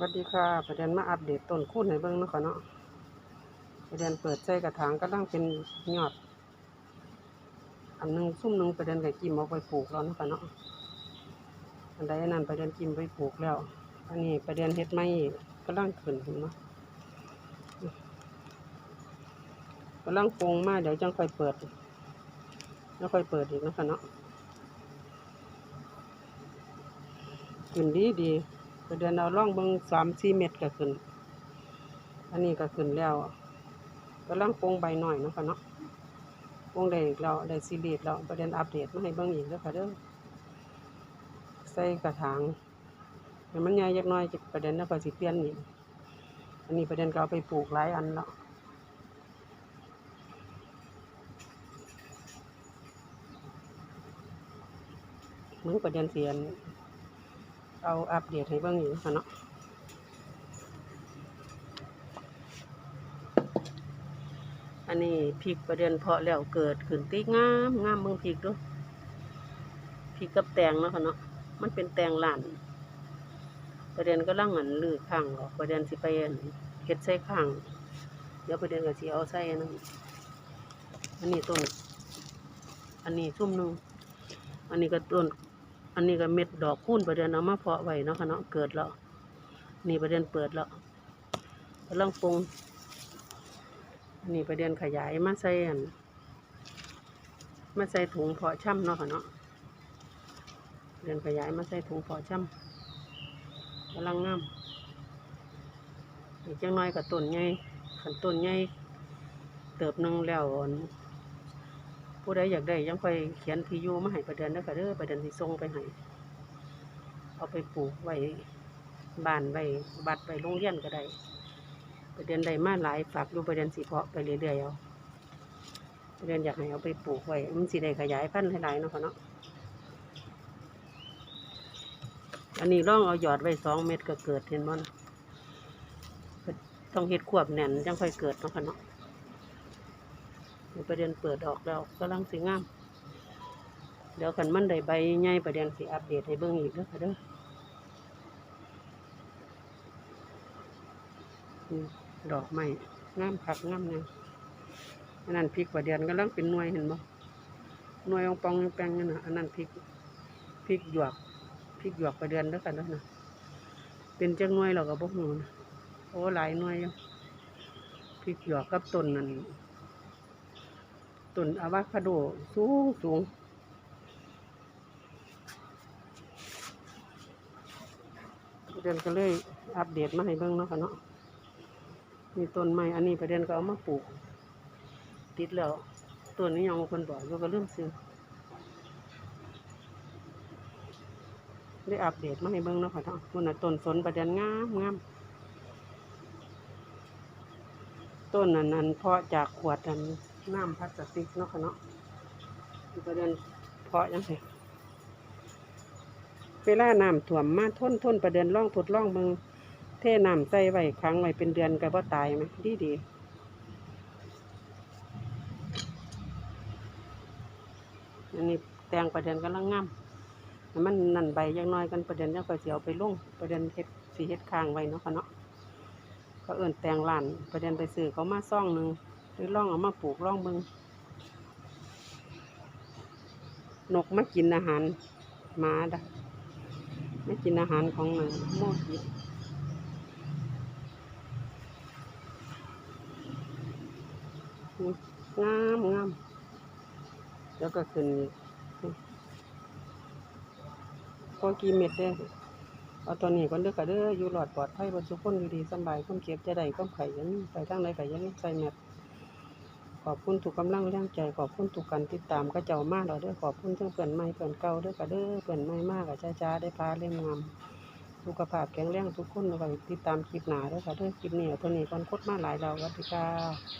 สวัสดีค่ะประเด็นมาอัปเดตต้นคูณให้เบิ่งนาะค่ะเนาะประเด็นเปิดใส่กระถางก็ต้องเป็นยอด อันหนึงซุ่มหนึงประเด็นก็กิมเอาไปปลูกแล้วนะค่ะเนาะอันใดนั้นประเด็นกิมไปปลูกแล้ว อันนี้ประเด็นเฮ็ดไม้ก็ลังขึ้นเนเนาะก็ลังปรุงมาเดี๋ยวจังค่อยเปิดแล้วค่อยเปิดอีกนะค่ะเนาะขึ้นดีดี ประเด็นเอาล่องเบิ่งสามสี่เม็ดก็ขึ้น อันนี้ก็ขึ้นแล้วก็ลังโปรุงใบหน่อยเนาะค่ะเนาะวงได้อีกแล้วได้ซีรีส์แล้วประเด็นอัปเดตมาให้เบิ่งอีกแล้วค่ะเด้อใส่กระถางให้มันใหญ่จักน่อยจะประเด็นแล้วก็สิเปลี่ยนอีกอันนี้ประเด็นก็เอาไปปลูกหลายอันแล้วมึงประเด็นเสียน เอาอัปเดตให้เบิ่งอีกค่ะเนาะอันนี้พริกประเด็นเพาะแล้วเกิดขึ้นติงามงามเบิ่งพริกเดูพริกกับแตงเนาะค่ะเนาะมันเป็นแตงหลานประเด็นก็ล่างหันลือข้างออกประเด็นสิไปอันเฮ็ดใส่ข้างเดี๋ยวประเด็นก็สิเอาใส่นนั้นอันนี้ต้น อันนี้ซุ่มนึงอันนี้ก็ต้น อันนี้ก็เม็ดดอกคูณประเด็นเอามาเพาะไว้เนาะค่ะเนาะเกิดแล้วนี่ประเด็นเปิดแล้วกำลังปรุงอันนี้ประเด็นขยายมาใส่อันมาใส่ถุงเพาะช่ำเนาะค่ะเนาะเด็นขยายมาใส่ถุงเพาะช่ำกำลังงามอีกจังน้อยกับต้นใหญ่ขันต้นใหญ่เติบหนึงแล้วอั่น ผู้ใดอยากได้ยังไปเขียนที่อยู่มาให้ประเด็นเด้อค่ะเด้อประเด็นที่ส่งไปให้เอาไปปลูกไว้บ้านไว้บัดไว้โรงเรียนก็ได้ประเด็นใดมาหลายฝากอยู่ประเด็นสีเพาะไปเรื่อยๆเอาประเด็นอยากให้เอาไปปลูกไว้มันสิได้ขยายพันธุ์หลายๆเนาะค่ะเนาะอันนี้ร่องเอาหยอดไว้สองเม็ดก็เกิดเห็นมั้นะต้องเฮ็ดควบแน่นจังค่อยเกิดเนาะค่ะเนาะ ประเด็นเปิดออกแล้วกำลังสิงาม เดี๋ยวกันมันได้ใบใหญ่ประเด็นสิอัปเดตให้เบิ่งอีกเด้อค่ะเด้อดอกไม้งามคักงามเนี่ยอันนั้นพริกประเด็นกำลังเป็นหน่วยเห็นบ่หน่วยองปองแปลงนั่นนะอันนั้นพริกพริกหยวกพริกหยวกไปเดือนแล้วกันแล้วนะเป็นจังหน่วยเราก็บ่ฮู้นะโอ้หลายหน่วยอยู่พริกหยวกกับต้นนั่น ต้นอะโวคาโดสูงสูงเดือนก็เลยอัปเดตมาให้เบิ่งเนาะค่ะเนาะมีต้นไม้อันนี้ประเด็นก็เอามาปลูก ติดแล้วต้นนี้ยังบ่เพิ่นบอกอยู่ก็เริ่มซื้อได้อัปเดตมาให้เบิ่งเนาะค่ะท่านคุณน่ะต้นสนประเด็นงามงามต้นนั้นนั้นเพาะจากขวดอัน น้ำพลาสติกเนาะค่ะเนาะคือประเด็นเพาะยังไงเวลาน้ำท่วมมาทนทนประเด็นร่องทดร่องเบิ่งเทน้ำใส่ไว้ค้างไว้เป็นเดือนก็บ่ตายไหมดีดีอันนี้แตงประเด็นกำลังงามมันนั่นใบยังน้อยกันประเด็นยังค่อยสิเอาไปลุ่งประเด็นเฮ็ดสีเฮ็ดค้างไว้เนาะค่ะเนาะก็เอิ่นแตงหลานประเด็นไปซื้อเขามาซ่องหนึ่ง หรือล่องเอามาปลูกล่องเบิงนกมากินอาหารหมาดะไม่กินอาหารของหนังโมกิงามงามแล้วก็ขึ้นพอกี่เม็ดเด้เอาตอนนี้ก่อนเด้อค่ะเด้ออยู่หลอดปลอดภัยบนสุขคนอยู่ดีสบายคนเก็บจะได้ความไข่ยังไปทางใดก็อยังใส่แมท ขอบคุณทุกกำลังแรงใจ ขอบคุณทุกการติดตามก็เจ้ามากเราด้วยขอบคุณทั้งเพื่อนใหม่เพื่อนเก่าด้วยก็เด้อเพื่อนใหม่มากกับจ้าๆได้พาเล่มงามสุขภาพแข็งแรงทุกคนแล้วก็ติดตามคลิปหนาด้อค่ะเด้อคลิปนี้เอาตัวนี้ก่อนโคตรมาหลายเราวัสดีค่ะ